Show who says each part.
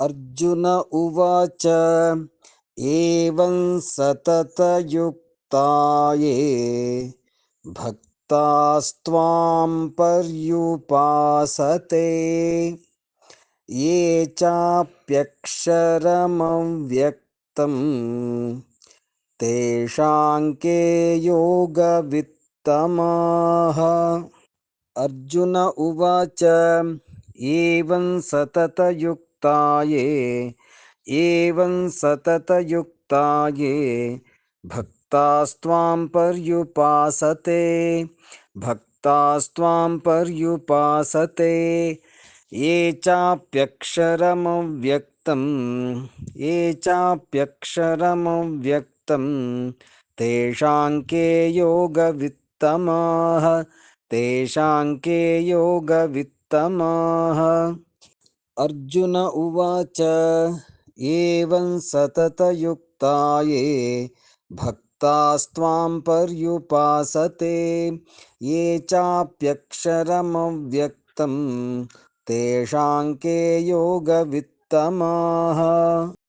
Speaker 1: अर्जुन उवाच, एवं सततयुक्ता ये भक्तास्त्वां पर्युपासते। ये चाप्यक्षरमव्यक्तम् तेषां के योगवित्तमाः। अर्जुन उवाच, एवं सततयुक्ता ये एवं सततयुक्ता ये भक्तास्त्वां पर्युपासते भक्तास्त्वां पर्युपासते, ये चाप्यक्षरमव्यक्तं ये चाप्यक्षरमव्यक्तं, तेषां योगवित्तमाः तेषां योगवित्तमाः। अर्जुन उवाच एवं सततयुक्ता ये भक्तास्त्वां पर्युपासते ये चाप्यक्षरमव्यक्तं तेषां के योगवित्तमाः।